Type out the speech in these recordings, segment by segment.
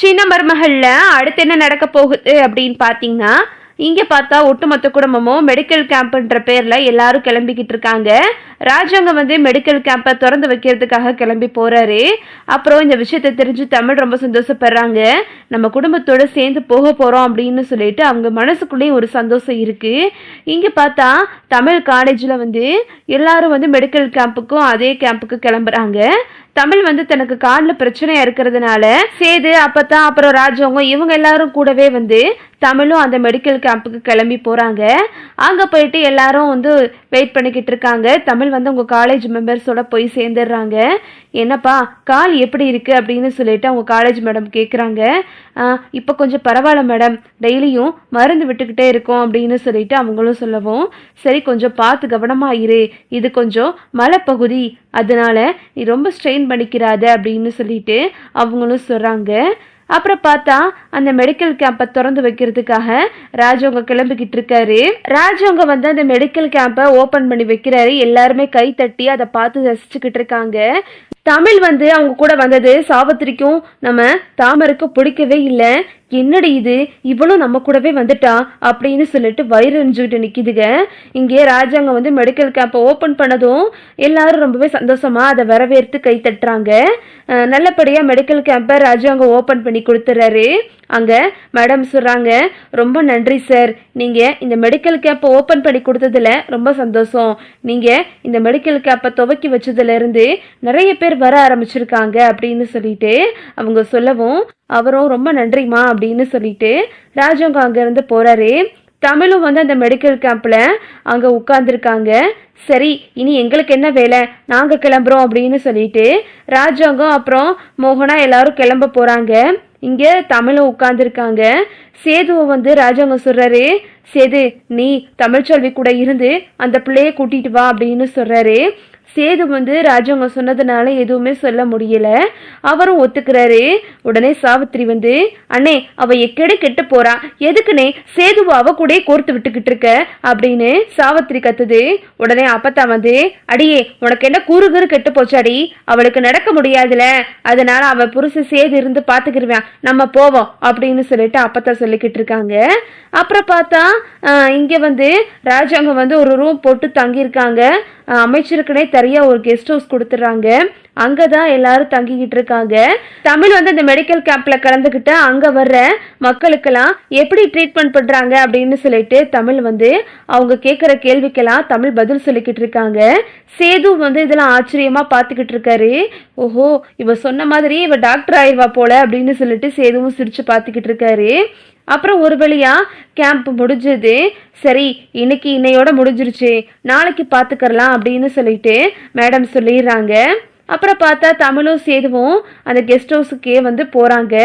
சின்ன மருமகளில் அடுத்து என்ன நடக்க போகுது அப்படின்னு பார்த்தீங்கன்னா இங்கே பார்த்தா ஒட்டுமொத்த குடும்பமும் மெடிக்கல் கேம்ப்ன்ற பேரில் எல்லாரும் கிளம்பிக்கிட்டு இருக்காங்க. ராஜாங்க வந்து மெடிக்கல் கேம்பை திறந்து வைக்கிறதுக்காக கிளம்பி போறாரு. அப்புறம் இந்த விஷயத்தை தெரிஞ்சு தமிழ் ரொம்ப சந்தோஷப்படுறாங்க. நம்ம குடும்பத்தோட சேர்ந்து போக போறோம் அப்படின்னு சொல்லிட்டு அவங்க மனசுக்குள்ளேயும் ஒரு சந்தோஷம் இருக்கு. இங்க பார்த்தா தமிழ் காலேஜில் வந்து எல்லாரும் வந்து மெடிக்கல் கேம்புக்கும் அதே கேம்புக்கு கிளம்புறாங்க. தமிழ் வந்து தனக்கு காலில் பிரச்சனையா இருக்கிறதுனால சேது அப்பத்தான் அப்புறம் ராஜவங்க இவங்க எல்லாரும் கூடவே வந்து தமிழும் அந்த மெடிக்கல் கேம்புக்கு கிளம்பி போறாங்க. அங்க போயிட்டு எல்லாரும் வந்து வெயிட் பண்ணிக்கிட்டு இருக்காங்க. தமிழ் வந்து உங்க காலேஜ் மெம்பர்ஸோட போய் சேர்ந்துடுறாங்க. என்னப்பா கால் எப்படி இருக்கு அப்படின்னு சொல்லிட்டு அவங்க காலேஜ் மேடம் கேட்குறாங்க இப்போ கொஞ்சம் பரவாயில்ல மேடம் டெய்லியும் மருந்து விட்டுக்கிட்டே இருக்கோம் அப்படின்னு சொல்லிட்டு அவங்களும் சொல்லவும் சரி கொஞ்சம் பார்த்து கவனமாக இரு. இது கொஞ்சம் மலைப்பகுதி. அதனால நீ ரொம்ப ஸ்ட்ரெயின் பண்ணிக்கிறாத அப்படின்னு சொல்லிட்டு அவங்களும் சொல்கிறாங்க அப்புறம் பார்த்தா அந்த மெடிக்கல் கேம்பை திறந்து வைக்கிறதுக்காக ராஜவங்க கிளம்பிக்கிட்டு இருக்காரு. ராஜவங்க வந்து அந்த மெடிக்கல் கேம்பை ஓப்பன் பண்ணி வைக்கிறாரு. எல்லாருமே கை தட்டி அதை பார்த்து ரசிச்சுக்கிட்டு இருக்காங்க. தமிழ் வந்து அவங்க கூட வந்தது சாவத்திரிக்கும் நம்ம தாமரைக்கும் பிடிக்கவே இல்லை. என்னடி இது? இவளும் நம்ம கூடவே வந்துட்டா? அப்படின்னு சொல்லிட்டு வயிறு எரிஞ்சுக்கிட்டு நிற்கிதுங்க இங்கே ராஜாங்க வந்து மெடிக்கல் கேம்பை ஓப்பன் பண்ணதும் எல்லாரும் ரொம்பவே சந்தோஷமாக அதை வரவேற்று கை தட்டுறாங்க. நல்லபடியாக மெடிக்கல் கேம்பை ராஜாங்க ஓப்பன் பண்ணி கொடுத்துட்றாரு அங்கே மேடம் சொல்கிறாங்க ரொம்ப நன்றி சார் நீங்கள் இந்த மெடிக்கல் கேப்பை ஓப்பன் பண்ணி கொடுத்ததுல ரொம்ப சந்தோஷம். நீங்கள் இந்த மெடிக்கல் கேப்பை துவக்கி வச்சதுலேருந்து நிறைய பேர் வர ஆரம்பிச்சிருக்காங்க அப்படின்னு சொல்லிட்டு அவங்க சொல்லவும் அவரும் ரொம்ப நன்றிம்மா அப்படின்னு சொல்லிட்டு ராஜாங்க அங்கேருந்து போகிறாரு தமிழும் வந்து அந்த மெடிக்கல் கேம்பில் அங்கே உட்காந்துருக்காங்க சரி இனி எங்களுக்கு என்ன வேலை? நாங்கள் கிளம்புறோம் அப்படின்னு சொல்லிட்டு ராஜாங்கம் அப்புறம் மோகனா எல்லாரும் கிளம்ப போகிறாங்க இங்கே தமிழும் உட்காந்துருக்காங்க சேதுவை வந்து ராஜாங்க சொல்கிறாரு சேது நீ தமிழ்ச்செல்வி கூட இருந்து அந்த பிள்ளைய கூட்டிட்டு வா அப்படின்னு சொல்கிறாரு சேது வந்து ராஜவங்க சொன்னதுனால எதுவுமே சொல்ல முடியல. அவரும் ஒத்துக்கிறாரு. உடனே சாவித்திரி வந்து அண்ணே அவ எக்கடி கெட்டு போறா. எதுக்குனே சேதுவை அவ கூட கோர்த்து விட்டுக்கிட்டு இருக்க. அப்படின்னு சாவித்திரி கத்துது. உடனே அப்பத்தா வந்து அடியே உனக்கு என்ன கூறுகுறு கெட்டு போச்சாடி? அவளுக்கு நடக்க முடியாதுல. அதனால அவ புருஷன் சேது இருந்து பாத்துக்கிருவான் நம்ம போவோம். அப்படின்னு சொல்லிட்டு அப்பத்தா சொல்லிக்கிட்டு இருக்காங்க. அப்புறம் பார்த்தா இங்க வந்து ராஜாங்க வந்து ஒரு ரூம் போட்டு தங்கியிருக்காங்க. அமைச்சருக்குனே தனியா ஒரு கெஸ்ட் ஹவுஸ் கொடுத்துட்றாங்க அங்கே தான் எல்லாரும் தங்கிக்கிட்டு இருக்காங்க. தமிழ் வந்து இந்த மெடிக்கல் கேம்ப்ல கலந்துக்கிட்டு அங்கே வர்ற மக்களுக்கெல்லாம் எப்படி ட்ரீட்மெண்ட் பண்ணுறாங்க அப்படின்னு சொல்லிட்டு தமிழ் வந்து அவங்க கேட்குற கேள்விக்கெல்லாம் தமிழ் பதில் சொல்லிக்கிட்டு இருக்காங்க. சேது வந்து இதெல்லாம் ஆச்சரியமா பார்த்துக்கிட்டு இருக்காரு. ஓஹோ இவ சொன்ன மாதிரி இவ டாக்டர் ஆயிடுவா போல அப்படின்னு சொல்லிட்டு சேதுவும் சிரிச்சு பார்த்துக்கிட்டு இருக்காரு. அப்புறம் ஒரு வழியா கேம்ப் முடிஞ்சது. சரி இன்னைக்கு இன்னையோட முடிஞ்சிருச்சு. நாளைக்கு பார்த்துக்கறலாம் அப்படின்னு சொல்லிட்டு மேடம் சொல்லிடுறாங்க. அப்புறம் பார்த்தா தமிழும் சேதுவும் அந்த கெஸ்ட் ஹவுஸுக்கே வந்து போகிறாங்க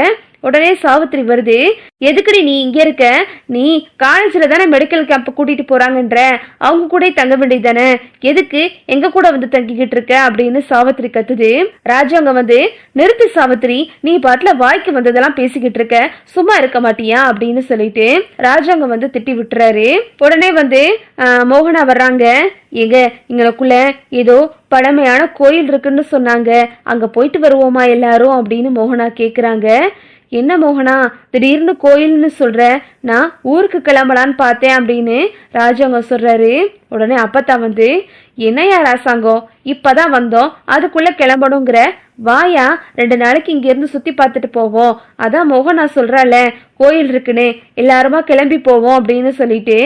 உடனே சாவித்திரி வருது எதுக்குடி நீ இங்கே இருக்க? நீ காலேஜில் தானே மெடிக்கல் கேம்ப் கூட்டிகிட்டு போகிறாங்கன்ற அவங்க கூட தங்க வேண்டியது தானே. எதுக்கு? எங்கள் கூட வந்து தங்கிக்கிட்டு இருக்க? அப்படின்னு சாவித்திரி கத்துது. ராஜாங்க வந்து நிறுத்து சாவித்திரி. நீ பாட்டில் வாய்க்கு வந்ததெல்லாம் பேசிக்கிட்டு இருக்க. சும்மா இருக்க மாட்டியா? அப்படின்னு சொல்லிட்டு ராஜாங்க வந்து திட்டி விட்டுறாரு. உடனே வந்து மோகனா வர்றாங்க. எங்க? எங்களுக்குள்ள ஏதோ பழமையான கோயில் இருக்குன்னு சொன்னாங்க. அங்க போயிட்டு வருவோமா எல்லாரும் அப்படின்னு மோகனா கேக்குறாங்க. என்ன மோகனா திடீர்னு கோயில்னு சொல்ற? நான் ஊருக்கு கிளம்பலான்னு பார்த்தேன் அப்படின்னு ராஜாங்க சொல்றாரு. உடனே அப்பத்தா வந்து என்னையா ராசாங்கம்? இப்பதான் வந்தோம். அதுக்குள்ள கிளம்பணுங்கிற? வாயா ரெண்டு நாளைக்கு இங்க இருந்து சுத்தி பார்த்துட்டு போவோம். அதான் மோகனா சொல்றால கோயில் இருக்குன்னு எல்லாருமா கிளம்பி போவோம் அப்படின்னு சொல்லிட்டு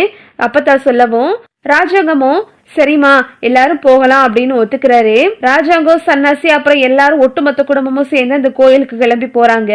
அப்பத்தா சொல்லவும் ராஜாங்கமும் சரிம்மா எல்லாரும் போகலாம் அப்படின்னு ஒத்துக்கிறாரு. ராஜாங்கோ சன்னாசி அப்புறம் எல்லாரும் ஒட்டுமொத்த குடும்பமும் சேர்ந்து அந்த கோயிலுக்கு கிளம்பி போறாங்க.